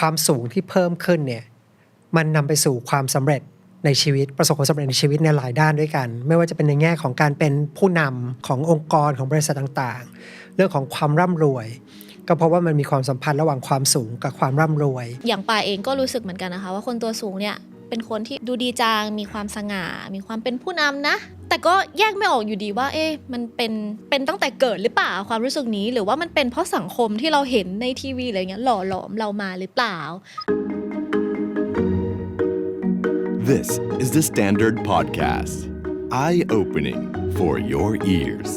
ความสูงที่เพิ่มขึ้นเนี่ยมันนำไปสู่ความสำเร็จในชีวิตประสบความสำเร็จในชีวิตในหลายด้านด้วยกัน ไม่ว่าจะเป็นในแง่ของการเป็นผู้นำขององค์กรของบริษัทต่างๆ เรื่องของความร่ำรวย ก็เพราะว่ามันมีความสัมพันธ์ระหว่างความสูงกับความร่ำรวย อย่างปาเองก็รู้สึกเหมือนกันนะคะ ว่าคนตัวสูงเนี่ย เป็นคนที่ดูดีจังมีความสง่า มีความเป็นผู้นำนะ แต่ก็แยกไม่ออกอยู่ดีว่า เอ๊ะมันเป็นเป็นตั้งแต่เกิดหรือเปล่าความรู้สึกนี้ หรือว่ามันเป็นเพราะสังคมที่เราเห็นในทีวีอะไรเงี้ยหล่อหลอมเรามาหรือเปล่า This is the Standard Podcast. Eye opening for your ears.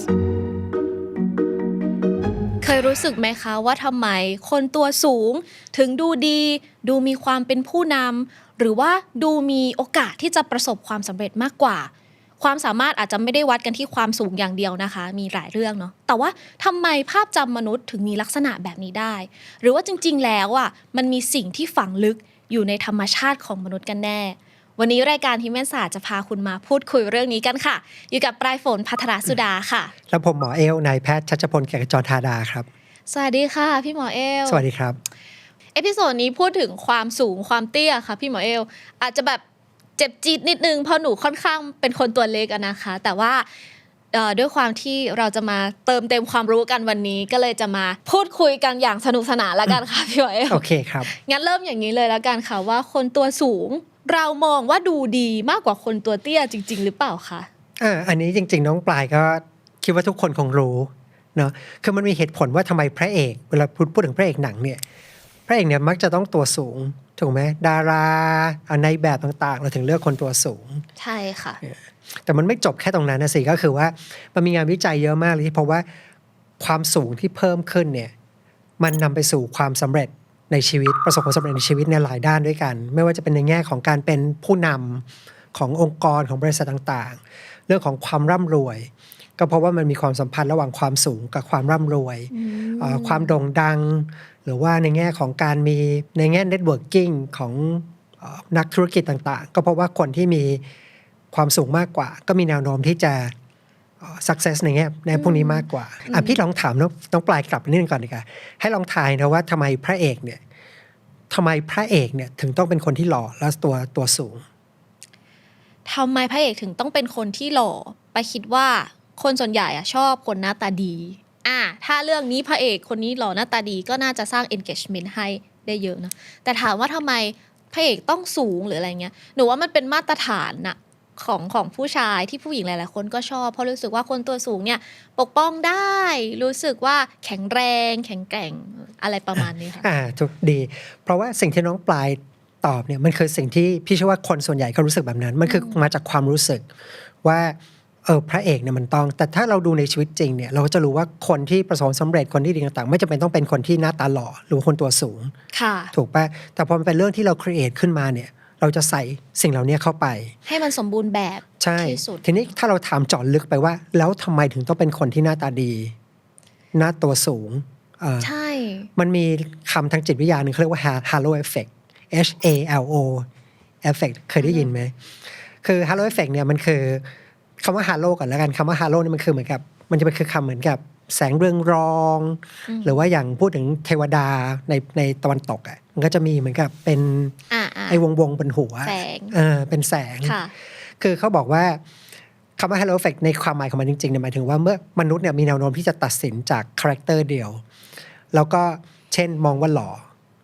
เคยรู้สึกไหมคะว่าทำไมคนตัวสูง ถึงดูดี ดูมีความเป็นผู้นำ หรือว่าดูมีโอกาสที่จะประสบความสำเร็จมากกว่า ความสามารถอาจจะไม่ได้วัดกันที่ความสูงอย่างเดียวนะคะ มีหลายเรื่องเนาะแต่ว่าทำไมภาพจำมนุษย์ถึงมีลักษณะแบบนี้ได้ หรือว่าจริง ๆ แล้วอะมันมีสิ่งที่ฝังลึกอยู่ในธรรมชาติของมนุษย์กันแน่ วันนี้รายการฮิมแมนศาสตร์จะพาคุณมาพูดคุยเรื่องนี้กันค่ะ อยู่กับปลายฝนพัทรสุดาค่ะ แล้วผมหมอเอลนายแพทย์ชัชพลแก่กจรธาดาครับ สวัสดีค่ะ พี่หมอเอล สวัสดีครับ เอพิโซดนี้พูดถึงความสูงความเตี้ยค่ะพี่หมอเอล อาจจะแบบเจ็บจี๊ดนิดนึงเพราะหนูค่อนข้างเป็นคนตัวเล็กอะนะคะ แต่ว่าเอ่อด้วยความที่เราจะมาเติมเต็มความรู้กันวันนี้ก็เลยจะมาพูดคุยกันอย่างสนุกสนานแล้วกันค่ะพี่หมอเอลโอเคครับงั้นเริ่มอย่างนี้เลยแล้วกันค่ะว่าคนตัวสูงเรามองว่าดูดีมากกว่าคนตัวเตี้ยจริง ๆ หรือเปล่าคะอ่าอันนี้จริง ๆ น้องปลายก็คิดว่าทุกคนคงรู้เนาะคือมันมีเหตุผลว่าทำไมพระเอกเวลาพูดพูดถึงพระเอกหนังเนี่ยพ ระเอกเนี่ยมักจะต้องตัวสูง ถูกไหมดาราอ่าในแบบต่างๆ เราถึงเลือกคนตัวสูง ใช่ค่ะ แต่มันไม่จบแค่ตรงนั้นนะสิก็คือว่ามันมีงานวิจัยเยอะมากเลยที่เพราะว่าความสูงที่เพิ่มขึ้นเนี่ยมันนำไปสู่ความสำเร็จในชีวิตประสบความสำเร็จในชีวิตในหลายด้านด้วยกัน ไม่ว่าจะเป็นในแง่ของการเป็นผู้นำขององค์กรของบริษัทต่างๆ เรื่องของความร่ำรวย ก็เพราะว่ามันมีความสัมพันธ์ระหว่างความสูงกับความร่ำรวยเอ่อความโด่งดัง หรือว่าในแง่ของการมีในแง่เน็ตเวิร์กิ่งของเอ่อนักธุรกิจต่างๆ ก็เพราะว่าคนที่มีความสูงมากกว่า ก็มีแนวโน้มที่จะเอ่อ success ในแง่ในพวกนี้มากกว่าอะพี่ลองถามน้องน้องปลายกลับไปนิดนึงก่อนดีกว่าให้ลองทายนะว่าทำไมพระเอกเนี่ยทำไมพระเอกเนี่ยถึงต้องเป็นคนที่หล่อและตัวตัวสูงทำไมพระเอกถึงต้องเป็นคนที่หล่อไปคิดว่าคนส่วนใหญ่อะชอบคนหน้าตาดี อะถ้าเรื่องนี้พระเอกคนนี้หล่อหน้าตาดีก็น่าจะสร้าง engagement ให้ได้เยอะนะแต่ถามว่าทำไมพระเอกต้องสูงหรืออะไรเงี้ยหนูว่ามันเป็นมาตรฐานน่ะของของผู้ชายที่ผู้หญิงหลาย ๆ คนก็ชอบ เพราะรู้สึกว่าคนตัวสูงเนี่ย ปกป้องได้ รู้สึกว่าแข็งแรง แข็งแกร่งอะไรประมาณนี้ค่ะอ่าถูกดี เพราะว่าสิ่งที่น้องปลายตอบเนี่ยมันคือสิ่งที่พี่เชื่อว่าคนส่วนใหญ่ก็รู้สึกแบบนั้น มันคือมาจากความรู้สึกว่า เออพระเอกเนี่ยมันต้อง แต่ถ้าเราดูในชีวิตจริงเนี่ยเราก็จะรู้ว่าคนที่ประสบความสำเร็จคนที่ดีต่างๆ ไม่จำเป็นต้องเป็นคนที่หน้าตาหล่อหรือว่าคนตัวสูงค่ะถูกปะแต่พอมันเป็นเรื่องที่เราครีเอทขึ้นมาเนี่ยเราจะใส่สิ่งเหล่านี้เข้าไป ให้มันสมบูรณ์แบบใช่ที่สุดทีนี้ถ้าเราถามเจาะลึกไปว่า แล้วทำไมถึงต้องเป็นคนที่หน้าตาดี หน้าตัวสูงเอ่อใช่ มันมีคำทางจิตวิทยาหนึ่งเขาเรียกว่า halo effect H A L O effect เคยได้ยินไหมคือ halo effect เนี่ยมันคือ คำว่า halo ก่อนแล้วกันคำว่า halo เนี่ยมันคือเหมือนกับ มันจะเป็นคือคำเหมือนกับแสงเรืองรอง หรือว่าอย่างพูดถึงเทวดาในในตะวันตกอะมันก็จะมีเหมือนกับเป็นอ่าอ่าไอ้วงวงๆบนหัวแสงเออเป็นแสงค่ะคือเขาบอกว่าคำว่า halo effect ในความหมายของมันจริงๆเนี่ยหมายถึงว่าเมื่อมนุษย์เนี่ยมีแนวโน้มที่จะตัดสินจากคาแรคเตอร์เดียว แล้วก็เช่นมองว่าหล่อ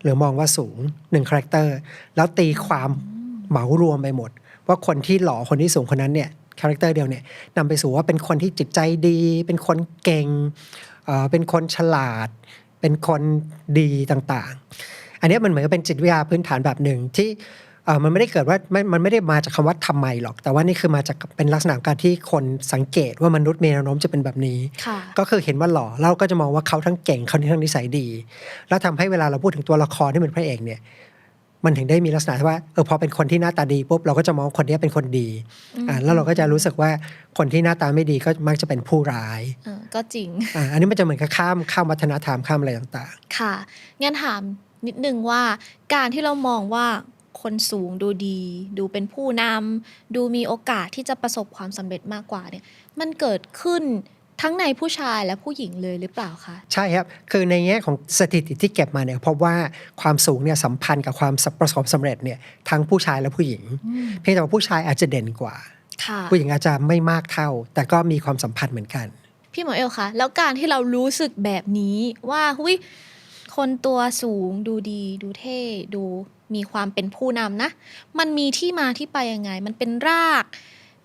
หรือมองว่าสูงหนึ่งคาแรคเตอร์แล้วตีความเหมารวมไปหมด ว่าคนที่หล่อคนที่สูงคนนั้นเนี่ย คาแรคเตอร์เดียวเนี่ยนำไปสู่ว่าเป็นคนที่จิตใจดี เป็นคนเก่งเอ่อเป็นคนฉลาด เป็นคนดีต่างๆ อันเนี้ยมันเหมือนกับเป็นจิตวิทยาพื้นฐานแบบหนึ่งที่เอ่อมันไม่ได้เกิดว่าไม่มันไม่ได้มาจากคำว่าทำไมหรอก แต่ว่านี่คือมาจากเป็นลักษณะของการที่คนสังเกตว่ามนุษย์มีแนวโน้มจะเป็นแบบนี้ค่ะก็คือเห็นว่าหล่อเราก็จะมองว่าเขาทั้งเก่งเขาทั้งนิสัยดี แล้วทำให้เวลาเราพูดถึงตัวละครที่เป็นพระเอกเนี่ย มันถึงได้มีลักษณะที่ว่าเออพอเป็นคนที่หน้าตาดีปุ๊บเราก็จะมองคนนี้เป็นคนดีอ่าแล้วเราก็จะรู้สึกว่าคนที่หน้าตาไม่ดีก็มักจะเป็นผู้ร้ายเออก็จริงอ่าอันนี้มันจะเหมือนกับข้ามข้ามวัฒนธรรมข้ามอะไรต่างค่ะงั้นถามนิดนึงว่าการที่เรามองว่าคนสูงดูดี ดูเป็นผู้นำดูมีโอกาสที่จะประสบความสำเร็จมากกว่าเนี่ยมันเกิดขึ้น ทั้งในผู้ชายและผู้หญิงเลยหรือเปล่าคะ ใช่ครับ คือในแง่ของสถิติที่เก็บมาเนี่ยพบว่าความสูงเนี่ยสัมพันธ์กับความประสบความสำเร็จเนี่ยทั้งผู้ชายและผู้หญิง เพียงแต่ว่าผู้ชายอาจจะเด่นกว่าค่ะผู้หญิงอาจจะไม่มากเท่า แต่ก็มีความสัมพันธ์เหมือนกัน พี่หมอเอลคะแล้วการที่เรารู้สึกแบบนี้ว่าหุยคนตัวสูงดูดี ดูเท่ดูมีความเป็นผู้นำนะ มันมีที่มาที่ไปยังไง มันเป็นราก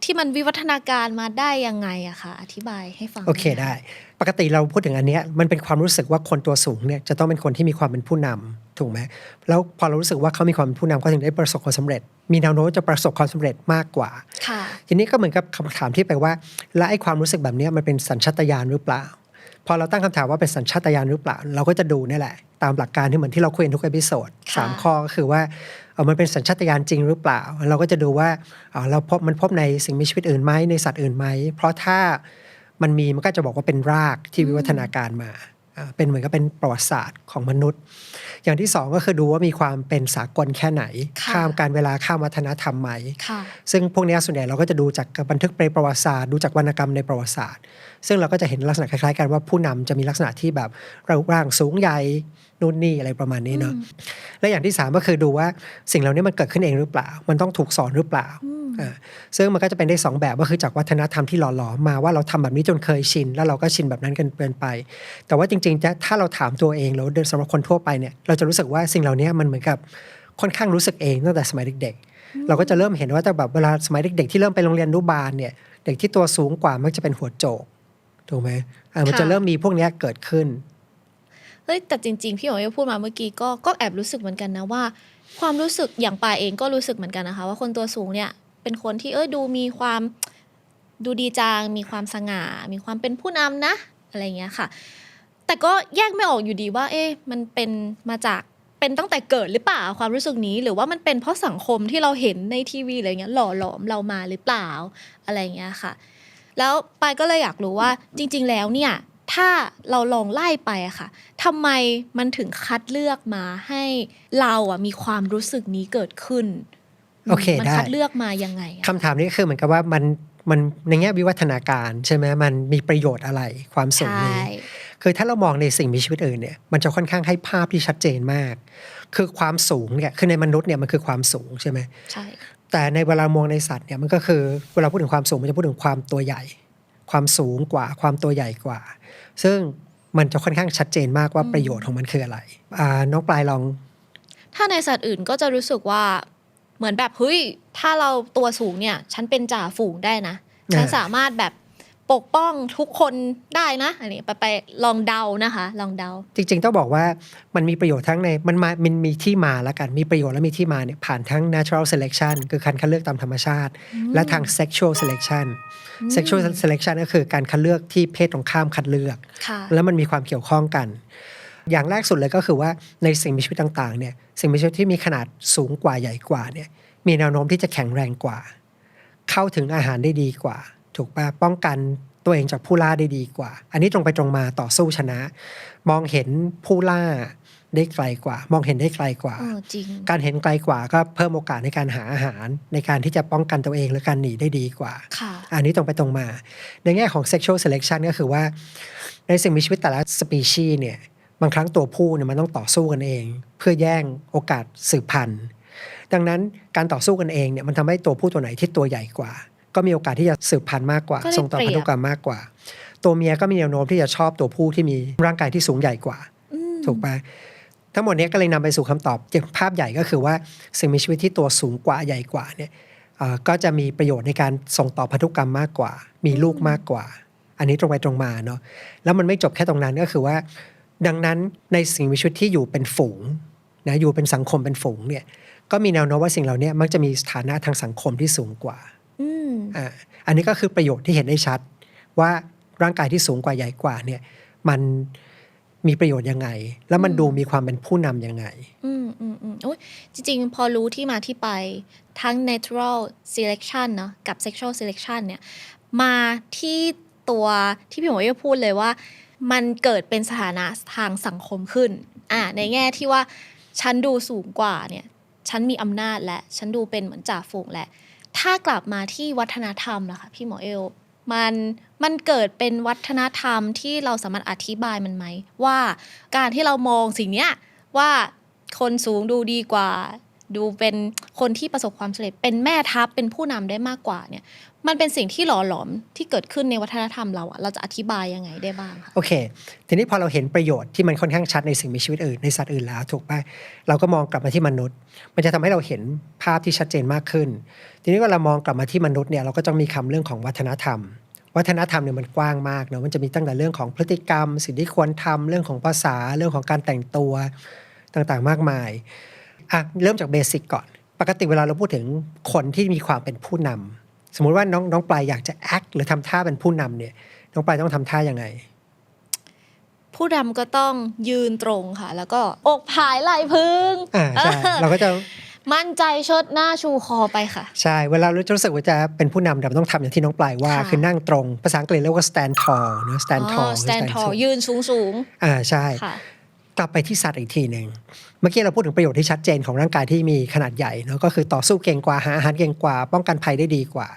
ที่มันวิวัฒนาการมาได้ยังไงอะคะอธิบายให้ฟังโอเคหน่ยได้ ปกติเราพูดถึงอันเนี้ยมันเป็นความรู้สึกว่าคนตัวสูงเนี่ยจะต้องเป็นคนที่มีความเป็นผู้นำถูกไหมแล้วพอเรารู้สึกว่าเขามีความเป็นผู้นำเขาถึงได้ประสบความสำเร็จ มีแนวโน้มจะประสบความสำเร็จมากกว่าค่ะทีนี้ก็เหมือนกับคำถามที่ไปว่า แล้วไอ้ความรู้สึกแบบเนี้ยมันเป็นสัญชาตญาณหรือเปล่าพอเราตั้งคำถามว่าเป็นสัญชาตญาณหรือเปล่า เราก็จะดูนี่แหละ ตามหลักการที่เหมือนที่เราคุยกันทุกเอพิโซดค่ะสามข้อก็คือว่าเออ มันเป็นสัญชาตญาณจริงหรือเปล่า เราก็จะดูว่าเออเราพบมันพบในสิ่งมีชีวิตอื่นไหมในสัตว์อื่นไหม เพราะถ้ามันมีมันก็จะบอกว่าเป็นรากที่วิวัฒนาการมาอ่าเป็นเหมือนกับเป็นประวัติศาสตร์ของมนุษย์ อย่างที่สองก็คือดูว่ามีความเป็นสากลแค่ไหนค่ะข้ามการเวลาข้ามวัฒนธรรมไหมค่ะซึ่งพวกเนี้ยส่วนใหญ่เราก็จะดูจากบันทึกในประวัติศาสตร์ดูจากวรรณกรรมในประวัติศาสตร์ ซึ่งเราก็จะเห็นลักษณะคล้ายๆกันว่าผู้นำจะมีลักษณะที่แบบรูปร่างสูงใหญ่ นู่นนี่อะไรประมาณนี้เนาะและอย่างที่สามก็คือดูว่าสิ่งเหล่านี้มันเกิดขึ้นเองหรือเปล่า มันต้องถูกสอนหรือเปล่าอ่าซึ่งมันก็จะเป็นได้สองแบบก็คือจากวัฒนธรรมที่หล่อหลอมมาว่าเราทำแบบนี้จนเคยชิน แล้วเราก็ชินแบบนั้นกันเกินไป แต่ว่าจริงๆจะถ้าเราถามตัวเองแล้วสำหรับคนทั่วไปเนี่ยเราจะรู้สึกว่าสิ่งเหล่านี้มันเหมือนกับค่อนข้างรู้สึกเองตั้งแต่สมัยเด็ก ๆ เราก็จะเริ่มเห็นว่าแต่แบบเวลาสมัยเด็ก ๆ ที่เริ่มไปโรงเรียนอนุบาลเนี่ยเด็กที่ตัวสูงกว่ามักจะเป็นหัวโจกถูกไหมอ่ามันจะค่ะเริ่มมีพวกเนี้ยเกิดขึ้น เฮ้ยแต่จริง ๆ พี่หมอเอพูดมาเมื่อกี้ก็ก็แอบรู้สึกเหมือนกันนะว่า ความรู้สึกอย่างปายเองก็รู้สึกเหมือนกันนะคะ ว่าคนตัวสูงเนี่ยเป็นคนที่เอ้ยดูมีความดูดีจางมีความสง่า มีความเป็นผู้นำนะอะไรเงี้ยค่ะ แต่ก็แยกไม่ออกอยู่ดีว่า เอ๊ะมันเป็นมาจากเป็นตั้งแต่เกิดหรือเปล่าความรู้สึกนี้ หรือว่ามันเป็นเพราะสังคมที่เราเห็นในทีวีอะไรเงี้ยหล่อหลอมเรามาหรือเปล่าอะไรเงี้ยค่ะ แล้วปายก็เลยอยากรู้ว่าจริง ๆ แล้วเนี่ย ถ้าเราลองไล่ไปอะค่ะทำไมมันถึงคัดเลือกมาให้เราอะมีความรู้สึกนี้เกิดขึ้นโอเคมัได้คัดเลือกมายังไงอะคำถามนี้คือเหมือนกับว่ามันมันในแง่วิวัฒนาการใช่ไหมมันมีประโยชน์อะไรความสูงใช่นี้คือถ้าเรามองในสิ่งมีชีวิตอื่นเนี่ยมันจะค่อนข้างให้ภาพที่ชัดเจนมาก คือความสูงเนี่ยคือในมนุษย์เนี่ยมันคือความสูงใช่ไหมใช่แต่ในเวลามองในสัตว์เนี่ยมันก็คือเวลาพูดถึงความสูงมันจะพูดถึงความตัวใหญ่ ความสูงกว่าความตัวใหญ่กว่า ซึ่งมันจะค่อนข้างชัดเจนมากว่าประโยชน์ของมันคืออะไรอ่าน้องปลายลอง ถ้าในสัตว์อื่นก็จะรู้สึกว่าเหมือนแบบเฮ้ยถ้าเราตัวสูงเนี่ย ฉันเป็นจ่าฝูงได้นะ ฉันอ่าสามารถแบบ ปกป้องทุกคนได้นะอันนี้ไปไปลองเดานะคะ ลองเดา จริงๆ ต้องบอกว่ามันมีประโยชน์ทั้งในมันมามันมีที่มาแล้วกัน มีประโยชน์และมีที่มาเนี่ยผ่านทั้ง natural selection คือการคัดเลือกตามธรรมชาติ และทาง sexual selection sexual selection ก็คือการคัดเลือกที่เพศตรงข้ามคัดเลือกค่ะแล้วมันมีความเกี่ยวข้องกัน อย่างแรกสุดเลยก็คือว่าในสิ่งมีชีวิตต่างๆเนี่ยสิ่งมีชีวิตที่มีขนาดสูงกว่าใหญ่กว่าเนี่ยมีแนวโน้มที่จะแข็งแรงกว่า เข้าถึงอาหารได้ดีกว่า ถูกปะป้องกันตัวเองจากผู้ล่าได้ดีกว่า อันนี้ตรงไปตรงมาต่อสู้ชนะ มองเห็นผู้ล่าได้ไกลกว่า มองเห็นได้ไกลกว่าเออจริงการเห็นไกลกว่าก็เพิ่มโอกาสในการหาอาหาร ในการที่จะป้องกันตัวเองหรือการหนีได้ดีกว่าค่ะอันนี้ตรงไปตรงมา ในแง่ของ sexual selection ก็คือว่า ในสิ่งมีชีวิตแต่ละสปีชีส์เนี่ยบางครั้งตัวผู้เนี่ยมันต้องต่อสู้กันเอง เพื่อแย่งโอกาสสืบพันธุ์ ดังนั้นการต่อสู้กันเองเนี่ยมันทำให้ตัวผู้ตัวไหนที่ตัวใหญ่กว่า ก็มีโอกาสที่จะสืบพันธุ์มากกว่า ก็ได้ส่งต่อเปรีพัยนบธุกรรมมากกว่า ตัวเมียก็มีแนวโน้มที่จะชอบตัวผู้ที่มีร่างกายที่สูงใหญ่กว่า อืมถูกปะทั้งหมดเนี้ก็เลยนำไปสู่คำตอบภาพใหญ่ก็คือว่าสิ่งมีชีวิตที่ตัวสูงกว่าใหญ่กว่าเนี่ยเอ่อก็จะมีประโยชน์ในการส่งต่อพันธุกรรมมากกว่า มีลูกมากกว่า อันนี้ตรงไปตรงมาเนาะแล้วมันไม่จบแค่ตรงนั้นก็คือว่า ดังนั้นในสิ่งมีชีวิตที่อยู่เป็นฝูงนะอยู่เป็นสังคมเป็นฝูงเนี่ยก็มีแนวโน้มว่าสิ่งเหล่านี้มักจะมีสถานะทางสังคมที่สูงกว่า อืมอ่าอันนี้ก็คือประโยชน์ที่เห็นได้ชัด ว่าร่างกายที่สูงกว่าใหญ่กว่าเนี่ย มันมีประโยชน์ยังไง แล้วมันดูมีความเป็นผู้นำยังไง อืมอืมอืมโอ้ยจริง ๆ พอรู้ที่มาที่ไปทั้ง natural selection เนอะกับ sexual selection เนี่ย มาที่ตัวที่พี่หมอเอพูดเลยว่า มันเกิดเป็นสถานะทางสังคมขึ้น อ่า ในแง่ที่ว่า ฉันดูสูงกว่าเนี่ย ฉันมีอำนาจและ ฉันดูเป็นเหมือนจ่าฝูงและ ถ้ากลับมาที่วัฒนธรรมล่ะคะพี่หมอเอลมันมันเกิดเป็นวัฒนธรรมที่เราสามารถอธิบายมันไหม ว่าการที่เรามองสิ่งเนี้ยว่าคนสูงดูดีกว่า ดูเป็นคนที่ประสบความสำเร็จ เป็นแม่ทัพเป็นผู้นำได้มากกว่าเนี่ย มันเป็นสิ่งที่หล่อหลอมที่เกิดขึ้นในวัฒนธรรมเราอะเราจะอธิบายยังไงได้บ้างคะโอเค ทีนี้พอเราเห็นประโยชน์ที่มันค่อนข้างชัดในสิ่งมีชีวิตอื่นในสัตว์อื่นแล้วถูกป่ะเราก็มองกลับมาที่มนุษย์ มันจะทำให้เราเห็นภาพที่ชัดเจนมากขึ้น ทีนี้เวลามองกลับมาที่มนุษย์เนี่ยเราก็จะมีคำเรื่องของวัฒนธรรมวัฒนธรรมเนี่ยมันกว้างมากเนาะมันจะมีตั้งแต่เรื่องของพฤติกรรม สิ่งที่ควรทำเรื่องของภาษาเรื่องของการแต่งตัวต่างๆ มากมาย อะเริ่มจากเบสิกก่อน ปกติเวลาเราพูดถึงคนที่มีความเป็นผู้นำสมมุติว่าน้องน้องปลายอยากจะ act หรือทำท่าเป็นผู้นำเนี่ย น้องปลายต้องทำท่ายังไง ผู้นำก็ต้องยืนตรงค่ะ แล้วก็อกผายไหล่พึ่งอ่าใช่เราก็จะมั่นใจเชดหน้าชูคอไปค่ะ ใช่ เวลาเราจะรู้สึกว่าจะเป็นผู้นำเราต้องทำอย่างที่น้องปลายว่าค่ะคือนั่งตรง ภาษาอังกฤษเรียกว่า stand tall เนอะ stand อ๋อ tall หรือ stand tall สูงยืนสูงสูงอ่าใช่ๆค่ะ กลับไปที่สัตว์อีกทีหนึ่งเมื่อกี้เราพูดถึงประโยชน์ที่ชัดเจนของร่างกายที่มีขนาดใหญ่เนอะก็คือต่อสู้เก่งกว่าหาอาหารเก่งกว่า ป้องกันภัยได้ดีกว่า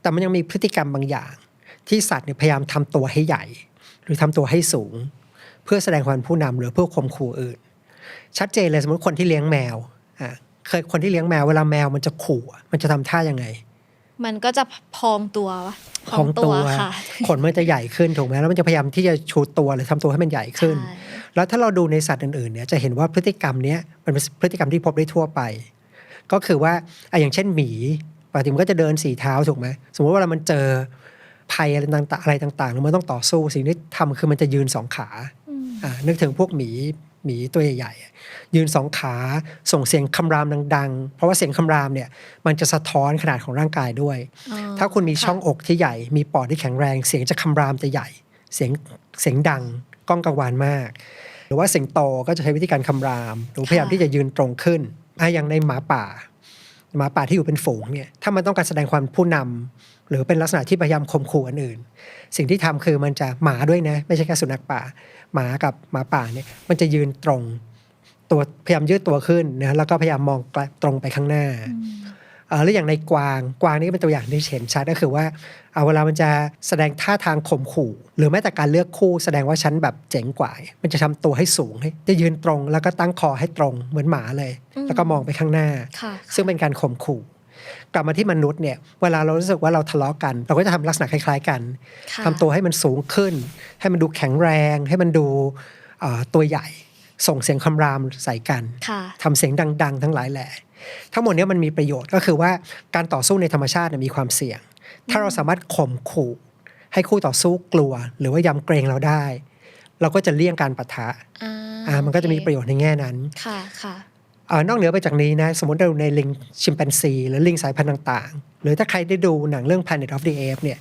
แต่มันยังมีพฤติกรรมบางอย่าง ที่สัตว์เนี่ยพยายามทำตัวให้ใหญ่ หรือทำตัวให้สูง เพื่อแสดงความผู้นำหรือเพื่อข่มขู่อื่น ชัดเจนเลยสมมติคนที่เลี้ยงแมวอ่าเคยคนที่เลี้ยงแมวเวลาแมวมันจะขู่มันจะทำท่ายังไง มันก็จะพองตัววะของตัวค่ะขนมันจะใหญ่ขึ้นถูกไหมแล้วมันจะพยายามที่จะชูตัวหรือทำตัวให้มันใหญ่ขึ้นใช่แล้วถ้าเราดูในสัตว์อื่นๆเนี่ยจะเห็นว่าพฤติกรรมเนี้ยมันเป็นพฤติกรรมที่พบได้ทั่วไป ก็คือว่าอะอย่างเช่นหมีปกติมันก็จะเดินสี่เท้าถูกไหมสมมติว่าเวลามันเจอภัยอะไรต่างๆอะไรต่างๆแล้วมันต้องต่อสู้สิ่งที่ทำคือมันจะยืนสองขาอืมอ่านึกถึงพวกหมี หมีตัวใหญ่ๆอะยืนสองขาส่งเสียงคำรามดัง ๆ เพราะว่าเสียงคำรามเนี่ยมันจะสะท้อนขนาดของร่างกายด้วยอ๋อถ้าคุณมีค่ะช่องอกที่ใหญ่ มีปอดที่แข็งแรง เสียงจะคำรามจะใหญ่ เสียงเสียงดังก้องกังวานมาก หรือว่าสิงโตก็จะใช้วิธีการคำราม หรือพยายามที่จะยืนตรงขึ้นอะอย่างในหมาป่า หมาป่าที่อยู่เป็นฝูงเนี่ยถ้ามันต้องการแสดงความผู้นำหรือเป็นลักษณะที่พยายามข่มขู่อันอื่น สิ่งที่ทำคือมันจะหมาด้วยนะไม่ใช่แค่สุนัขป่า หมากับหมาป่าเนี่ยมันจะยืนตรงตัวพยายามยืดตัวขึ้นนะแล้วก็พยายามมองตรงไปข้างหน้า หรืออย่างในกวางกวางนี่ก็เป็นตัวอย่างที่เห็นชัดก็คือว่าเอาเวลามันจะแสดงท่าทางข่มขู่ หรือแม้แต่การเลือกคู่แสดงว่าฉันแบบเจ๋งกว่า มันจะทำตัวให้สูงให้จะยืนตรง แล้วก็ตั้งคอให้ตรงเหมือนหมาเลยอืมแล้วก็มองไปข้างหน้าค่ะซึ่งเป็นการข่มขู่กลับมาที่มนุษย์เนี่ยเวลาเรารู้สึกว่าเราทะเลาะกัน เราก็จะทำลักษณะคล้าย ๆกันค่ะทำตัวให้มันสูงขึ้น ให้มันดูแข็งแรง ให้มันดูเอ่อตัวใหญ่ ส่งเสียงคำรามใส่กันค่ะทำเสียงดัง ๆ ทั้งหลายแหละ ทั้งหมดเนี้มันมีประโยชน์ก็คือว่าการต่อสู้ในธรรมชาติเนี่ยมีความเสี่ยง ถ้าเราสามารถข่มขู่ ให้คู่ต่อสู้กลัว หรือว่ายำเกรงเราได้ เราก็จะเลี่ยงการปะทะอ่าอ่ามันก็จะมีโอเคประโยชน์ในแง่นั้นค่ะค่ะเอ่อนอกเหนือไปจากนี้นะ สมมติเราดูในลิงชิมแปนซี หรือลิงสายพันธุ์ต่างๆ หรือถ้าใครได้ดูหนังเรื่อง Planet of the Apes เนี่ย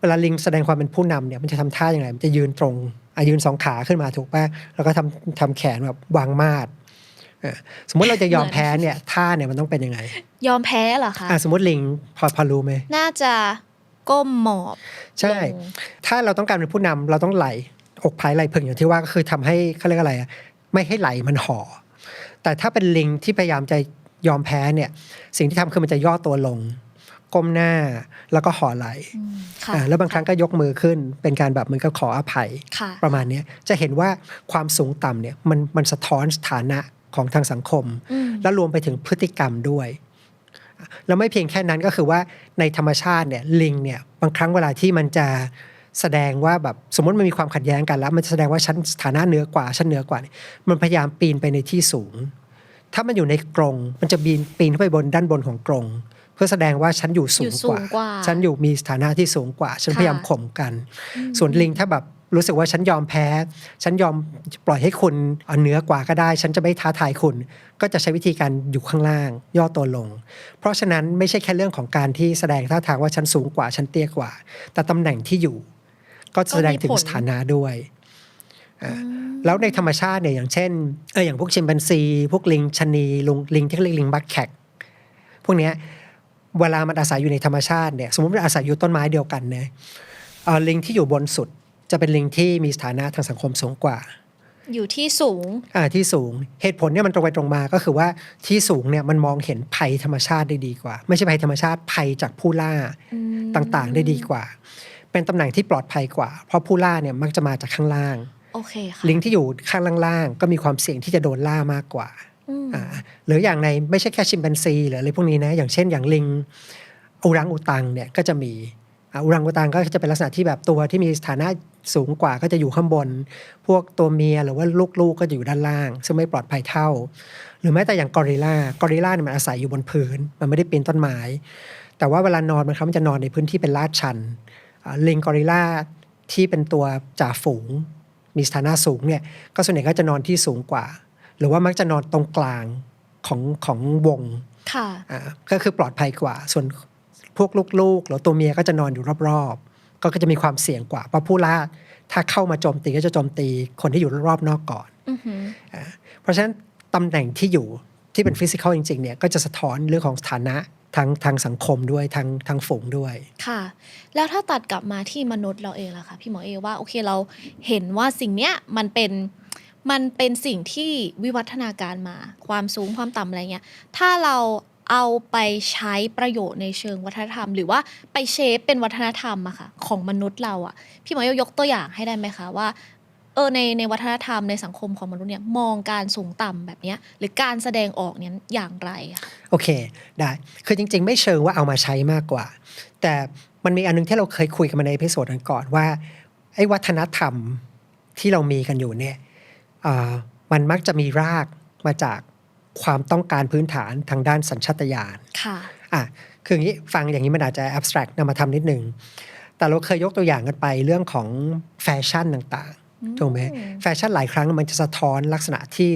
เวลาลิงแสดงความเป็นผู้นำเนี่ยมันจะทำท่าอย่างไรมันจะยืนตรงอะยืนสองขาขึ้นมาถูกป่ะแล้วก็ทำทำแขนแบบวางมาดเออ สมมติเราจะยอมแพ้เนี่ยท่าเนี่ยมันต้องเป็นยังไง ยอมแพ้เหรอคะอะสมมติลิงพอพอรู้ไหมน่าจะก้มหมอบใช่ลงถ้าเราต้องการเป็นผู้นำเราต้องไหลอกพายไหลพึงอย่างที่ว่าก็คือทำให้เขาเรียกอะไรอะไม่ให้ไหลมันห่อแต่ถ้าเป็นลิงที่พยายามจะยอมแพ้เนี่ย สิ่งที่ทำคือมันจะย่อตัวลง ก้มหน้าแล้วก็ห่อไหลอืมค่ะอ่าแล้วบางครั้งก็ยกมือขึ้น เป็นการแบบเหมือนกับขออภัยค่ะประมาณเนี้ยจะเห็นว่าความสูงต่ำเนี่ยมันมันสะท้อนฐานะ ของทางสังคมอืมแล้วรวมไปถึงพฤติกรรมด้วย แล้วไม่เพียงแค่นั้นก็คือว่าในธรรมชาติเนี่ยลิงเนี่ยบางครั้งเวลาที่มันจะแสดงว่าแบบสมมติมันมีความขัดแย้งกันแล้ว มันจะแสดงว่าฉันฐานะเหนือกว่าฉันเหนือกว่าเนี่ยมันพยายามปีนไปในที่สูง ถ้ามันอยู่ในกรงมันจะปีนปีนขึ้นไปบนด้านบนของกรงเพื่อแสดงว่าฉันอยู่สูอยู่งสูกว่างกว่า ฉันอยู่มีฐานะที่สูงกว่า ฉันค่ะพยายามข่มกัน ส่วนลิงถ้าแบบ รู้สึกว่าฉันยอมแพ้ ฉันยอมปล่อยให้คุณเอาเหนือกว่าก็ได้ ฉันจะไม่ท้าทายคุณ ก็จะใช้วิธีการอยู่ข้างล่าง ย่อตัวลง เพราะฉะนั้นไม่ใช่แค่เรื่องของการที่แสดงท่าทางว่าฉันสูงกว่าฉันเตี้ยกว่า แต่ตำแหน่งที่อยู่ ก็แสดงถึงสถานะด้วยอ่าแล้วในธรรมชาติเนี่ยอย่างเช่นเอออย่างพวกชิมแปนซี พวกลิงชะนีลุงลิงที่เรียกลิงบักแขกพวกเนี้ยเวลามันอาศัยอยู่ในธรรมชาติเนี่ยสมมติมันอาศัยอยู่ต้นไม้เดียวกันเนี่ยเอ่อลิงที่อยู่บนสุด จะเป็นลิงที่มีสถานะทางสังคมสูงกว่า อยู่ที่สูง อ่าที่สูงเหตุผลเนี่ยมันตรงไปตรงมาก็คือว่าที่สูงเนี่ยมันมองเห็นภัยธรรมชาติได้ดีกว่า ไม่ใช่ภัยธรรมชาติภัยจากผู้ล่าอืมต่างๆ ได้ดีกว่า เป็นตำแหน่งที่ปลอดภัยกว่า เพราะผู้ล่าเนี่ยมักจะมาจากข้างล่างโอเคค่ะลิงที่อยู่ข้างล่างๆก็มีความเสี่ยงที่จะโดนล่ามากกว่าอืมอ่าหรืออย่างในไม่ใช่แค่ชิมแปนซีหรืออะไรพวกนี้นะ อย่างเช่นอย่างลิงอุรังอุตังเนี่ยก็จะมี อ่าอุรังอุตังก็จะเป็นลักษณะที่แบบตัวที่มีฐานะสูงกว่าก็จะอยู่ข้างบน พวกตัวเมียหรือว่าลูกๆก็จะอยู่ด้านล่าง ซึ่งไม่ปลอดภัยเท่า หรือแม้แต่อย่างกอริลลากอริลลาเนี่ยมันอาศัยอยู่บนพื้น มันไม่ได้ปีนต้นไม้แต่ว่าเวลานอนมันครับมันจะนอนในพื้นที่เป็นลาดชันอ่าลิงกอริลลาที่เป็นตัวจ่าฝูง มีสถานะสูงเนี่ยก็ส่วนใหญ่ก็จะนอนที่สูงกว่า หรือว่ามักจะนอนตรงกลางของของวงค่ะอ่าก็คือปลอดภัยกว่า ส่วน พวกลูกๆหรือตัวเมียก็จะนอนอยู่รอบๆ ก็จะมีความเสี่ยงกว่า เพราะผู้ล่าถ้าเข้ามาโจมตีก็จะโจมตีคนที่อยู่รอบๆนอกก่อนอือหือเพราะฉะนั้นตำแหน่งที่อยู่ที่เป็นฟิสิกอลจริงๆเนี่ยก็จะสะท้อนเรื่องของสถานะทางทางสังคมด้วยทางทางฝูงด้วย ค่ะ แล้วถ้าตัดกลับมาที่มนุษย์เราเองล่ะคะพี่หมอเอว่าโอเคเราเห็นว่าสิ่งเนี้ยมันเป็นมันเป็นสิ่งที่วิวัฒนาการมา ความสูงความต่ำอะไรเงี้ยถ้าเรา เอาไปใช้ประโยชน์ในเชิงวัฒนธรรม หรือว่าไปเชฟเป็นวัฒนธรรมอะค่ะของมนุษย์เราอะพี่หมอเอยกตัวอย่างให้ได้ไหมคะว่าเออในในวัฒนธรรมในสังคมของมนุษย์เนี่ยมองการสูงต่ำแบบนี้หรือการแสดงออกเนี่ยอย่างไรอะโอเค ได้ คือจริง ๆ ไม่เชิงว่าเอามาใช้มากกว่า แต่มันมีอันนึงที่เราเคยคุยกันมาในเอพิโซดก่อนว่าไอ้วัฒนธรรมที่เรามีกันอยู่เนี่ยมันมักจะมีรากมาจาก ความต้องการพื้นฐานทางด้านสัญชาตญาณค่ะอะคืออย่างนี้ฟังอย่างนี้มันอาจจะ abstract นำมาทำนิดนึงแต่เราเคยยกตัวอย่างกันไปเรื่องของแฟชั่นต่างๆถูกไหมแฟชั่นหลายครั้งมันจะสะท้อนลักษณะที่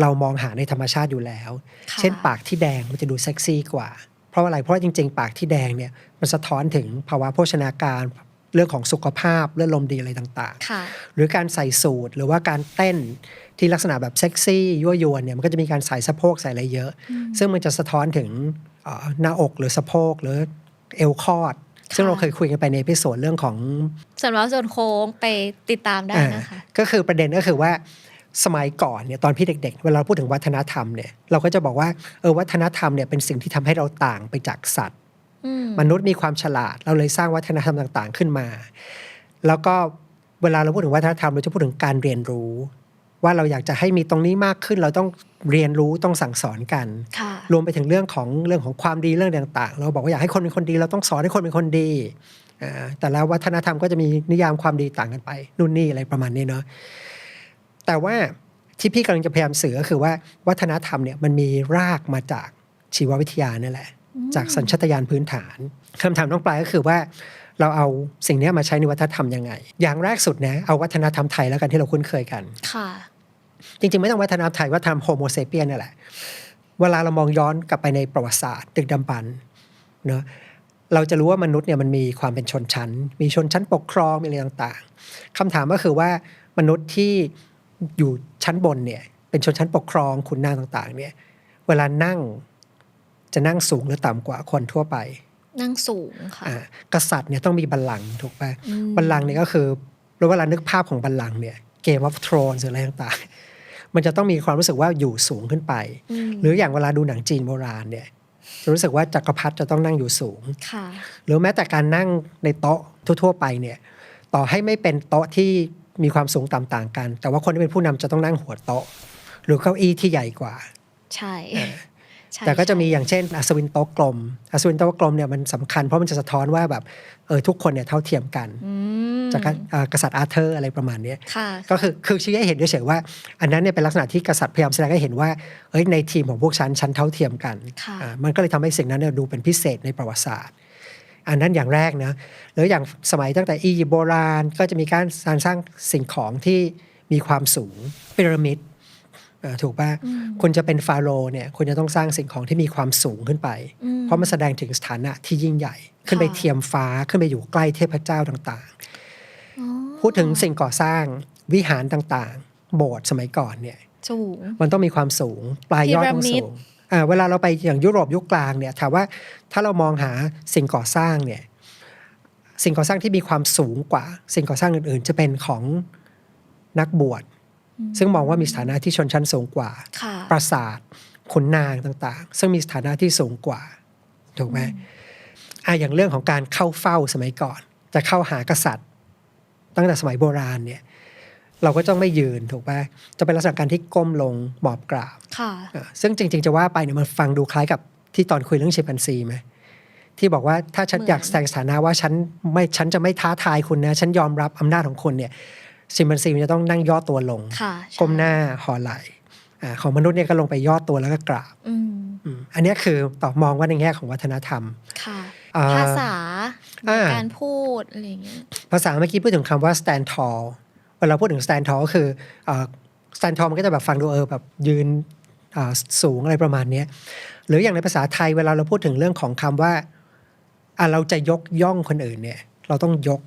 เรามองหาในธรรมชาติอยู่แล้วค่ะเช่นปากที่แดงมันจะดูเซ็กซี่กว่า เพราะอะไรเพราะว่าจริง ๆ ปากที่แดงเนี่ยมันสะท้อนถึงภาวะโภชนาการเรื่องของสุขภาพเรื่องลมดีอะไรต่างค่ะๆหรือการใส่สูทหรือว่าการเต้น ที่ลักษณะแบบเซ็กซี่ยั่วยวนเนี่ยมันก็จะมีการใส่สะโพกใส่อะไรเยอะ ซึ่งมันจะสะท้อนถึงเอ่อหน้าอกหรือสะโพกหรือเอวคอด ซึ่งเราเคยคุยกันไปในเอพิโซดเรื่องของส่วนว่าส่วนโค้งไปติดตามได้นะคะอ่าก็คือประเด็นก็คือว่าสมัยก่อนเนี่ยตอนพี่เด็กๆ เวลาเราพูดถึงวัฒนธรรมเนี่ยเราก็จะบอกว่าเออวัฒนธรรมเนี่ยเป็นสิ่งที่ทำให้เราต่างไปจากสัตว์อืมมนุษย์มีความฉลาดเราเลยสร้างวัฒนธรรมต่างๆขึ้นมา แล้วก็เวลาเราพูดถึงวัฒนธรรมเราจะพูดถึงการเรียนรู้ ว่าเราอยากจะให้มีตรงนี้มากขึ้น เราต้องเรียนรู้ต้องสั่งสอนกันค่ะรวมไปถึงเรื่องของเรื่องของความดีเรื่องต่างๆ เราบอกว่าอยากให้คนเป็นคนดี เราต้องสอนให้คนเป็นคนดีอ่าแต่ละวัฒนธรรมก็จะมีนิยามความดีต่างกันไป นู่นนี่อะไรประมาณนี้เนาะแต่ว่าที่พี่กำลังจะพยายามสื่อก็คือว่าวัฒนธรรมเนี่ยมันมีรากมาจากชีววิทยานั่นแหละ จากสัญชาตญาณพื้นฐานคำถามน้องปลายก็คือว่าเราเอาสิ่งเนี้ยมาใช้ในวัฒนธรรมยังไง อย่างแรกสุดนะเอาวัฒนธรรมไทยแล้วกันที่เราคุ้นเคยกัน ค่ะ จริงๆ ไม่ต้องวัฒนธรรมไทยวัฒนธรรมโฮโมเซเปียนนั่นแหละเวลาเรามองย้อนกลับไปในประวัติศาสตร์ดึกดำบรรพ์เนอะเราจะรู้ว่ามนุษย์เนี่ยมันมีความเป็นชนชั้น มีชนชั้นปกครองมีอะไรต่างๆคำถามก็คือว่ามนุษย์ที่อยู่ชั้นบนเนี่ยเป็นชนชั้นปกครองขุนนางต่าง ๆ เนี่ยเวลานั่งจะนั่งสูงหรือต่ำกว่าคนทั่วไป นั่งสูงค่ะอ่ากษัตริย์เนี่ยต้องมีบัลลังก์ถูกปะอืมบัลลังก์เนี่ยก็คือเราเวลานึกภาพของบัลลังก์เนี่ยเกม of Thrones หรืออะไรต่างๆ มันจะต้องมีความรู้สึกว่าอยู่สูงขึ้นไปอืมหรืออย่างเวลาดูหนังจีนโบราณเนี่ยจะรู้สึกว่าจักรพรรดิจะต้องนั่งอยู่สูงค่ะหรือแม้แต่การนั่งในโต๊ะทั่ว ๆ ไปเนี่ย ต่อให้ไม่เป็นโต๊ะที่มีความสูงต่ำต่างกัน แต่ว่าคนที่เป็นผู้นำจะต้องนั่งหัวโต๊ะ หรือเก้าอี้ที่ใหญ่กว่า ใช่ใช่ แต่ก็จะมีใช่อย่างเช่นอัศวินโต๊ะกลม อัศวินโต๊ะกลมเนี่ยมันสำคัญเพราะมันจะสะท้อนว่าแบบเออทุกคนเนี่ยเท่าเทียมกันอืมจากการอ่ากษัตริย์อาร์เธอร์อะไรประมาณเนี้ยค่ะก็คือคือชี้ให้เห็นเฉยๆว่า อันนั้นเนี่ยเป็นลักษณะที่กษัตริย์พยายามแสดงให้เห็นว่าเอ้ยในทีมของพวกฉันฉันเท่าเทียมกันค่ะอ่ามันก็เลยทำให้สิ่งนั้นเนี่ยดูเป็นพิเศษในประวัติศาสตร์อันนั้นอย่างแรกนะหรืออย่างสมัยตั้งแต่อียิปต์โบราณก็จะมีการสร้างสร้างสิ่งของที่มีความสูงพีระมิดอ่า ถูกป่ะคุณจะเป็นฟาโรห์เนี่ยคุณจะต้องสร้างสิ่งของที่มีความสูงขึ้นไปอืมเพราะมันแสดงถึงสถานะที่ยิ่งใหญ่ ขึ้นไปค่ะเทียมฟ้าขึ้นไปอยู่ใกล้เทพเจ้าต่างๆอ๋อพูดถึงสิ่งก่อสร้างวิหารต่างๆ โบสถ์สมัยก่อนเนี่ยสูงมันต้องมีความสูง ปลายยอดต้องพีระมิสูดงอ่าเวลาเราไปอย่างยุโรปยุคกลางเนี่ยถามว่าถ้าเรามองหาสิ่งก่อสร้างเนี่ยสิ่งก่อสร้างที่มีความสูงกว่า สิ่งก่อสร้างอื่นๆ จะเป็นของนักบวช ซึ่งมองว่ามีสถานะที่ชนชั้นสูงกว่าค่ะปราสาทขุนนางต่างๆ ซึ่งมีสถานะที่สูงกว่า ถูกไหมอะอย่างเรื่องของการเข้าเฝ้าสมัยก่อน จะเข้าหากษัตริย์ ตั้งแต่สมัยโบราณเนี่ย เราก็ต้องไม่ยืนถูกปะจะเป็นลักษณะการที่ก้มลงหมอบกราบค่ะอะซึ่งจริง ๆ จะว่าไปเนี่ยมันฟังดูคล้ายกับที่ตอนคุยเรื่องชิมแปนซีไหมที่บอกว่าถ้าฉันเหมือนอยากแสดงสถานะว่าฉันไม่ฉันจะไม่ท้าทายคุณนะ ฉันยอมรับอำนาจของคุณเนี่ย ชิมแปนซีมันจะต้องนั่งย่อตัวลงค่ะใช่ก้มหน้าห่อไหล่อ่าของมนุษย์เนี่ยก็ลงไปย่อตัวแล้วก็กราบอืมอืมอันเนี้ยคือตอบมองว่าในแง่ของวัฒนธรรมค่ะอ่าภาษาอ่าการพูดอะไรอย่างเงี้ยภาษาเมื่อกี้พูดถึงคำว่า stand tall เวลาพูดถึง stand tall ก็คือเอ่อ stand tall มันก็จะแบบฟังดูเออแบบยืนอ่าสูงอะไรประมาณเนี้ยหรืออย่างในภาษาไทยเวลาเราพูดถึงเรื่องของคำว่าอะเราจะยกย่องคนอื่นเนี่ย เราต้องยก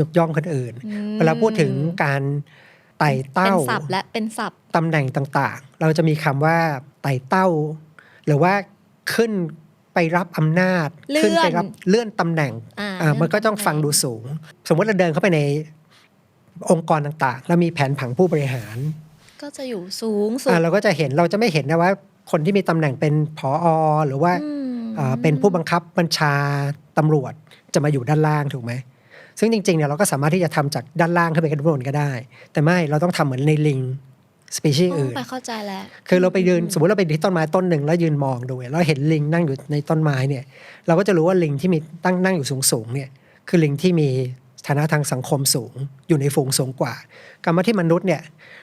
ยกย่องคนอื่นอืมเวลาพูดถึงการไต่เป็เต้านศัพท์และเป็นศัพท์ตำแหน่งต่างๆ เราจะมีคำว่าไต่เต้า หรือว่าขึ้นไปรับอำนาจเลื่อนขึ้นไปรับเลื่อนตำแหน่งอ่าอ่ามันก็ต้องเลื่อนตำแหน่งฟังดูสูง สมมติเราเดินเข้าไปในองค์กรต่างๆ แล้วมีแผนผังผู้บริหาร ก็จะอยู่สูงสุดอ่าเราก็จะเห็นเราจะไม่เห็นนะว่า คนที่มีตำแหน่งเป็นผออหรือว่าอืมอ่าเป็นผู้บังคับบัญชาตำรวจจะมาอยู่ด้านล่างถูกไหม ซึ่งจริงๆเนี่ยเราก็สามารถที่จะทำจากด้านล่างขึ้นไปกันบนก็ได้ แต่ไม่เราต้องทำเหมือนในลิงสปีชีส์อ๋ออื่นไปเข้าใจแล้วคือเราไปยืนสมมติเราไปที่ต้นไม้ต้นหนึ่งแล้วยืนมองดูเนี่ยเราเห็นลิงนั่งอยู่ในต้นไม้เนี่ย เราก็จะรู้ว่าลิงที่มีตั้งนั่งอยู่สูงสูงๆเนี่ยคือลิงที่มีฐานะทางสังคมสูง อยู่ในฝูงสูงกว่าการมาที่มนุษย์เนี่ย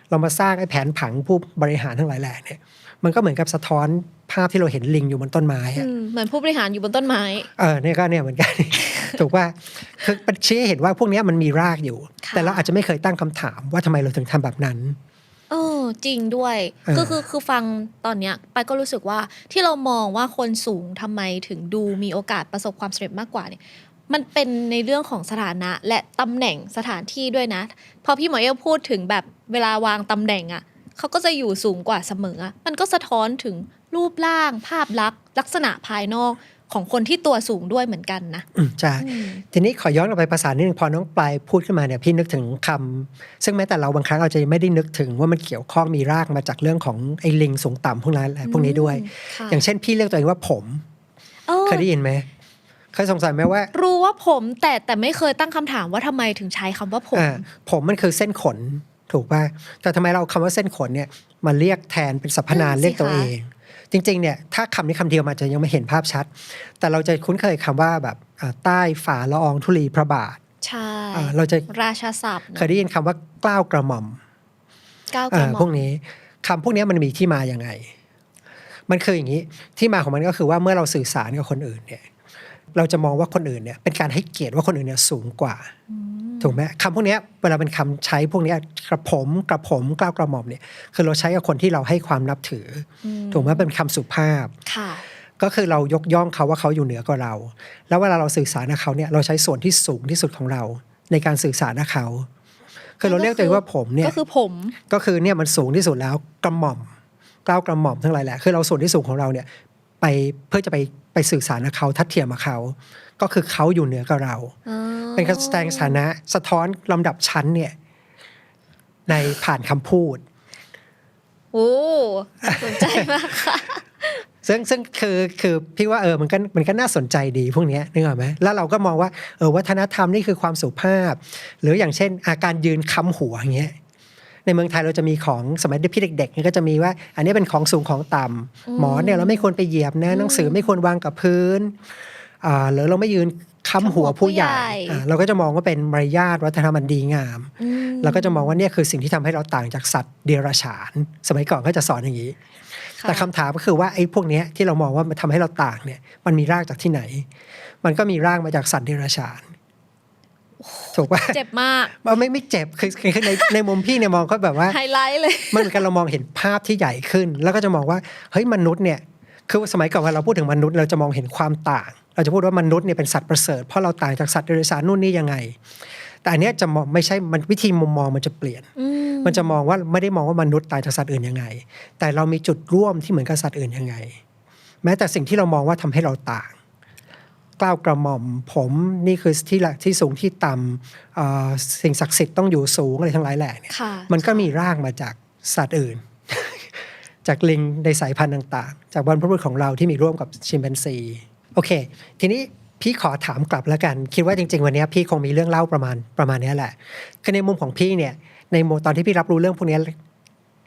เรามาสร้างไอ้แผนผังผู้บริหารทั้งหลายแหล่เนี่ย มันก็เหมือนกับสะท้อนภาพที่เราเห็นลิงอยู่บนต้นไม้อะอืมเหมือนผู้บริหารอยู่บนต้นไม้ เออเนี่ยก็เนี่ยเหมือนกัน ถูกว่าคือมันชี้ให้เห็นว่าพวกเนี้ยมันมีรากอยู่ค่ะแต่เราอาจจะไม่เคยตั้งคำถามว่าทำไมเราถึงทำแบบนั้นเออจริงด้วยเออคือคือคือฟังตอนเนี้ยไปก็รู้สึกว่าที่เรามองว่าคนสูงทำไมถึงดูมีโอกาสประสบความสำเร็จมากกว่าเนี่ยมันเป็นในเรื่องของสถานะและตำแหน่งสถานที่ด้วยนะ พอพี่หมอเอลพูดถึงแบบเวลาวางตำแหน่งอะ่ะ เขาก็จะอยู่สูงกว่าเสมออะมันก็สะท้อนถึงรูปร่าง ภาพลักษณ์ ลักษณะภายนอกของคนที่ตัวสูงด้วยเหมือนกันนะอืมใช่อืมทีนี้ขอย้อนกลับไปภาษานิดนึงพอน้องปลายพูดขึ้นมาเนี่ยพี่นึกถึงคำซึ่งแม้แต่เราบางครั้งเราจะไม่ได้นึกถึงว่ามันเกี่ยวข้องมีรากมาจากเรื่องของไอ้ลิงสูงต่ำพวกนั้นแหละพวกนี้ด้วยค่ะอย่างเช่นพี่เรียกตัวเองว่าผมเออเคยได้ยินไหมเคยสงสัยไหมว่า รู้ว่าผมแต่แต่ไม่เคยตั้งคำถามว่าทำไมถึงใช้คำว่าผมอ่าผมมันคือเส้นขน ถูกป่ะแต่ทำไมเราเอาคำว่าเส้นขนเนี่ยมาเรียกแทนเป็นสรรพนามนั่นสิเรียกตัวคะเอง จริงๆเนี่ยถ้าคำนี้คำเดียวมันจะยังไม่เห็นภาพชัด แต่เราจะคุ้นเคยคำว่าแบบอ่าใต้ฝ่าละอองธุลีพระบาทใช่อ่าเราจะราชาศัพท์ เคยได้ยินคำว่ากล้าวกระหม่อมก้าวกอ่าระหม่พอวกมนี้คำพวกนี้มันมีที่มาอย่างไง มันคืออย่างนี้ที่มาของมันก็คือว่าเมื่อเราสื่อสารกับคนอื่นเนี่ย เราจะมองว่าคนอื่นเนี่ยเป็นการให้เกียรติว่าคนอื่นเนี่ยสูงกว่าถูกไหมคำพวกเนี้ยเวลาเป็นคำใช้พวกเนี้ยกระผมกระผมกล้าวกระหม่อมเนี่ยคือเราใช้กับคนที่เราให้ความนับถืออมถูกไหมเป็นคำสุภาพค่ะก็คือเรายกย่องเขาว่าเขาอยู่เหนือกว่าเรา แล้วเวลาเราสื่อสารกับเขาเนี่ยเราใช้ส่วนที่สูงที่สุดของเรา ในการสื่อสารกับเขาคือเราเรียกตัวเองว่าผมเนี่ยก็คือผมก็คือเนี่ยมันสูงที่สุดแล้วกระหม่อมกล้าวกระหม่อมทั้งหลายแหละคือเราส่วนที่สูงของเราเนี่ยไปเพื่อจะไป ไปสื่อสารกับเขาทัดเทียมกับเขา ก็คือเขาอยู่เหนือกับเรา เป็นการแสดงสถานะสะท้อนลำดับชั้นเนี่ย ในผ่านคำพูดโอ้สนใจมากค่ะซึ่งซึ่งคือคือพี่ว่าเออมันก็มันก็น่าสนใจดีพวกเนี้ยนึกออกไหมแล้วเราก็มองว่าเออวัฒนธรรมนี่คือความสุภาพ หรืออย่างเช่น อาการยืนค้ำหัวอย่างเงี้ย ในเมืองไทยเราจะมีของสมัยพี่เด็กๆเนี่ยก็จะมีว่า อันนี้เป็นของสูงของต่ำหมอนเนี่ยเราไม่ควรไปเหยียบนะหนังสือไม่ควรวางกับพื้นอ่าหรือเราไม่ยืนค้ำหัวผู้ใหญ่ค้ำหัวผู้ใหญ่อ่าเราก็จะมองว่าเป็นมารยาทวัฒนธรรมอันดีงาม อืมเราก็จะมองว่าเนี่ยคือสิ่งที่ทำให้เราต่างจากสัตว์เดรัจฉาน สมัยก่อนก็จะสอนอย่างนี้ค่ะแต่คำถามก็คือว่าไอ้พวกเนี้ยที่เรามองว่ามันทำให้เราต่างเนี่ยมันมีรากจากที่ไหน มันก็มีรากมาจากสัตว์เดรัจฉาน ถูกป่ะเจ็บมากมันไม่ไม่เจ็บคือคือคือในในมุมพี่เนี่ยมองก็แบบว่าไฮไลท์เลยมันเหมือนกันเรามองเห็นภาพที่ใหญ่ขึ้น แล้วก็จะมองว่าเฮ้ยมนุษย์เนี่ยคือสมัยก่อนเวลาเราพูดถึงมนุษย์เราจะมองเห็นความต่าง เราจะพูดว่ามนุษย์เนี่ยเป็นสัตว์ประเสริฐเพราะเราต่างจากสัตว์เดรัจฉานนู่นนี่ยังไง แต่อันเนี้ยจะมองไม่ใช่มันวิธีมุมมองมันจะเปลี่ยนอืมันจะมองว่าไม่ได้มองว่ามนุษย์ต่างจากสัตว์อื่นยังไง แต่เรามีจุดร่วมที่เหมือนกับสัตว์อื่นยังไง แม้แต่สิ่งที่เรามองว่าทำให้เราต่าง กล้าวกระหม่อม ผมนี่คือที่ละที่สูงที่ต่ำเอ่อสิ่งศักดิ์สิทธิ์ต้องอยู่สูงอะไรทั้งหลายแหล่เนี่ยค่ะมันก็มีรากมาจากสัตว์อื่น จากลิงในสายพันธุ์ต่าง ๆ จากบรรพบุรุษของเราที่มีร่วมกับชิมแปนซีโอเค ทีนี้พี่ขอถามกลับแล้วกัน คิดว่าจริง ๆ วันนี้พี่คงมีเรื่องเล่าประมาณประมาณเนี้ยแหละคือในมุมของพี่เนี่ยในมุมตอนที่พี่รับรู้เรื่องพวกเนี้ย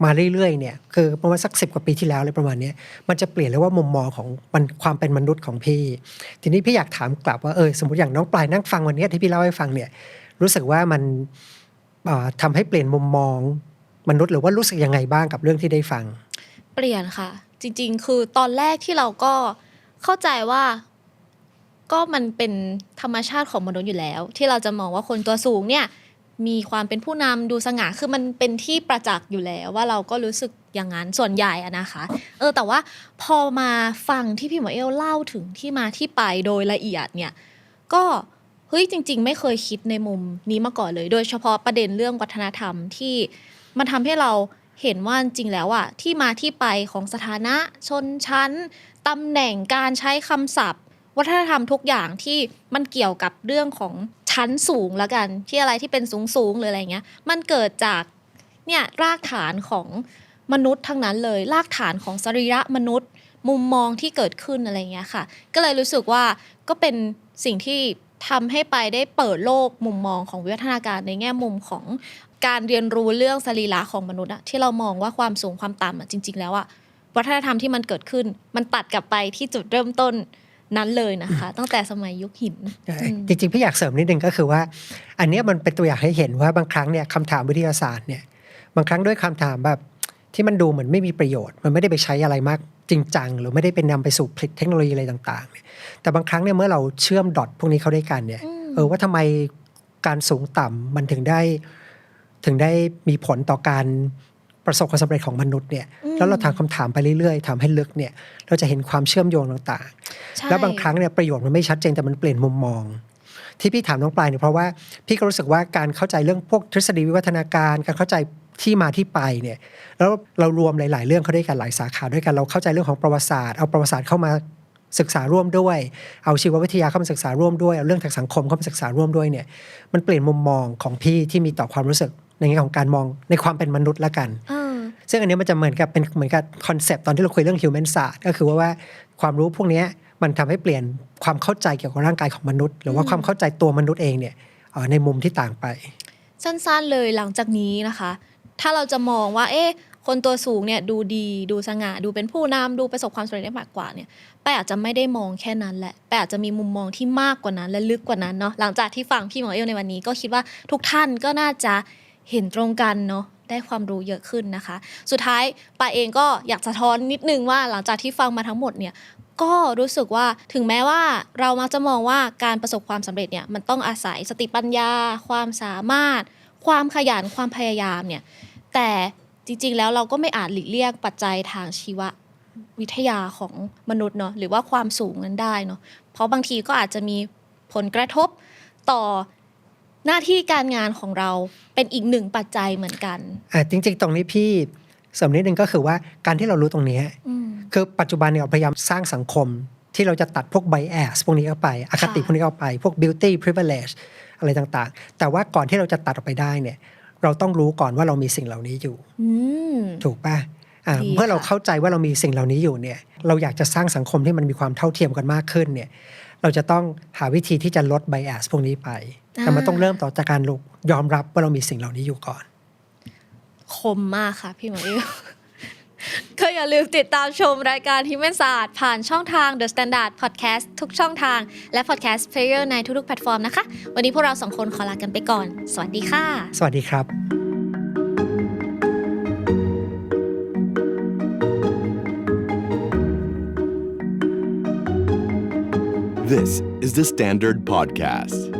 มาเรื่อยๆเนี่ยคือประมาณสักสิบกว่าปีที่แล้วเลยประมาณนี้มันจะเปลี่ยนเลยว่ามุมมองของมันความเป็นมนุษย์ของพี่ ทีนี้พี่อยากถามกลับว่าเออสมมติอย่างน้องปลายนั่งฟังวันนี้ที่พี่เล่าให้ฟังเนี่ยรู้สึกว่ามันออทำให้เปลี่ยนมุมมองมนุษย์หรือว่ารู้สึกยังไงบ้างกับเรื่องที่ได้ฟัง เปลี่ยนค่ะ จริง ๆ คือตอนแรกที่เราก็เข้าใจว่าก็มันเป็นธรรมชาติของมนุษย์อยู่แล้ว ที่เราจะมองว่าคนตัวสูงเนี่ย มีความเป็นผู้นำดูสง่าคือมันเป็นที่ประจักษ์อยู่แล้วว่าเราก็รู้สึกอย่างนั้นส่วนใหญ่อะนะคะ เออแต่ว่าพอมาฟังที่พี่หมอเอลเล่าถึงที่มาที่ไปโดยละเอียดเนี่ย ก็เฮ้ยจริง ๆ ไม่เคยคิดในมุมนี้มาก่อนเลย โดยเฉพาะประเด็นเรื่องวัฒนธรรมที่มันทำให้เราเห็นว่าจริงแล้วอะที่มาที่ไปของสถานะชนชั้นตำแหน่งการใช้คำศัพท์ วัฒนธรรมทุกอย่างที่มันเกี่ยวกับเรื่องของ ชั้นสูงแล้วกัน ที่อะไรที่เป็นสูงสูงหรืออะไรเงี้ย มันเกิดจากเนี่ยรากฐานของมนุษย์ทั้งนั้นเลย รากฐานของสรีระมนุษย์ มุมมองที่เกิดขึ้นอะไรเงี้ยค่ะ ก็เลยรู้สึกว่าก็เป็นสิ่งที่ทำให้ไปได้เปิดโลกมุมมองของวิวัฒนาการในแง่มุมของการเรียนรู้เรื่องสรีระของมนุษย์อะที่เรามองว่าความสูงความต่ำอะจริง ๆ แล้วอะวัฒนธรรมที่มันเกิดขึ้น มันตัดกลับไปที่จุดเริ่มต้น นั้นเลยนะคะ ตั้งแต่สมัยยุคหินอืมจริงๆพี่อยากเสริมนิดนึงก็คือว่า อันเนี้ยมันเป็นตัวอย่างให้เห็นว่าบางครั้งเนี่ยคำถามวิทยาศาสตร์เนี่ยบางครั้งด้วยคำถามแบบที่มันดูเหมือนไม่มีประโยชน์ มันไม่ได้ไปใช้อะไรมากจริงจัง หรือไม่ได้เป็นนำไปสู่ผลิตเทคโนโลยีอะไรต่างๆเนี่ยแต่บางครั้งเนี่ยเมื่อเราเชื่อมดอทพวกนี้เข้าด้วยกันเนี่ยอืมเออว่าทำไมการสูงต่ำมันถึงได้ ถึงได้มีผลต่อการ ประสบความสำเร็จของมนุษย์เนี่ยแล้วเราถามคำถามไปเรื่อยๆถามให้ลึกเนี่ยเราจะเห็นความเชื่อมโยงต่างๆใช่แล้วบางครั้งเนี่ยประโยชน์มันไม่ชัดเจนแต่มันเปลี่ยนมุมมอง ที่พี่ถามน้องปลายเนี่ยเพราะว่าพี่ก็รู้สึกว่าการเข้าใจเรื่องพวกทฤษฎีวิวัฒนาการ การเข้าใจที่มาที่ไปเนี่ยแล้วเรารวมหลาย ๆ เรื่องเข้าด้วยกันหลายสาขาด้วยกันเราเข้าใจเรื่องของประวัติศาสตร์เอาประวัติศาสตร์เข้ามาศึกษาร่วมด้วย เอาชีววิทยาเข้ามาศึกษาร่วมด้วย เอาเรื่องทางสังคมเข้ามาศึกษาร่วมด้วยเนี่ย มันเปลี่ยนมุมมองของพี่ที่มีต่อความรู้สึก ในแง่ของการมองในความเป็นมนุษย์ละกันเออซึ่งอันนี้มันจะเหมือนกับเป็นเหมือนกับคอนเซปต์ตอนที่เราคุยเรื่อง human ศาสตร์ก็คือว่าว่าความรู้พวกเนี้ยมันทำให้เปลี่ยนความเข้าใจเกี่ยวกับร่างกายของมนุษย์ หรือว่าความเข้าใจตัวมนุษย์เองเนี่ยเอ่อในมุมที่ต่างไป สั้นๆเลยหลังจากนี้นะคะ ถ้าเราจะมองว่า เอ๊ะคนตัวสูงเนี่ยดูดีดูสง่าดูเป็นผู้นำดูประสบความสำเร็จได้มากกว่าเนี่ยแปอาจจะไม่ได้มองแค่นั้นแหละแปอาจจะมีมุมมองที่มากกว่านั้นและลึกกว่านั้นเนาะหลังจากที่ฟังพี่หมอเอลในวันนี้ก็คิดว่าทุกท่านก็น่าจะ เห็นตรงกันเนาะได้ความรู้เยอะขึ้นนะคะ สุดท้ายปาเองก็อยากสะท้อนนิดนึงว่าหลังจากที่ฟังมาทั้งหมดเนี่ยก็รู้สึกว่าถึงแม้ว่าเรามักจะมองว่าการประสบความสำเร็จเนี่ยมันต้องอาศัยสติปัญญา ความสามารถ ความขยันความพยายามเนี่ยแต่จริงๆแล้วเราก็ไม่อาจหลีกเลี่ยงปัจจัยทางชีววิทยาของมนุษย์เนาะหรือว่าความสูงนั้นได้เนาะเพราะบางทีก็อาจจะมีผลกระทบต่อ หน้าที่การงานของเราเป็นอีกหนึ่งปัจจัยเหมือนกันอะจริง ๆ ตรงนี้พี่เสริมนิดนึงก็คือว่าการที่เรารู้ตรงเนี้ยอืมคือปัจจุบันเนี่ยเราพยายามสร้างสังคมที่เราจะตัดพวก bias พวกนี้ออกไปอคติค่ะพวกนี้ออกไป พวก beauty privilege อะไรต่างๆ แต่ว่าก่อนที่เราจะตัดออกไปได้เนี่ย เราต้องรู้ก่อนว่าเรามีสิ่งเหล่านี้อยู่อืมถูกป่ะอ่าดีเมื่อเราค่ะเข้าใจว่าเรามีสิ่งเหล่านี้อยู่เนี่ย เราอยากจะสร้างสังคมที่มันมีความเท่าเทียมกันมากขึ้นเนี่ย เราจะต้องหาวิธีที่จะลดไบแอสพวกนี้ไป แต่มันต้องเริ่มต่อจากการยอมรับว่าเรามีสิ่งเหล่านี้อยู่ก่อน คมมากค่ะพี่หมอเอลก็อย่าลืมติดตามชมรายการฮิมเมนศาสตร์ผ่านช่องทาง The Standard Podcast ทุกช่องทาง และ Podcast Player ในทุกๆแพลตฟอร์มนะคะ วันนี้พวกเราสองคนขอลากันไปก่อน สวัสดีค่ะ สวัสดีครับ This is the Standard Podcast.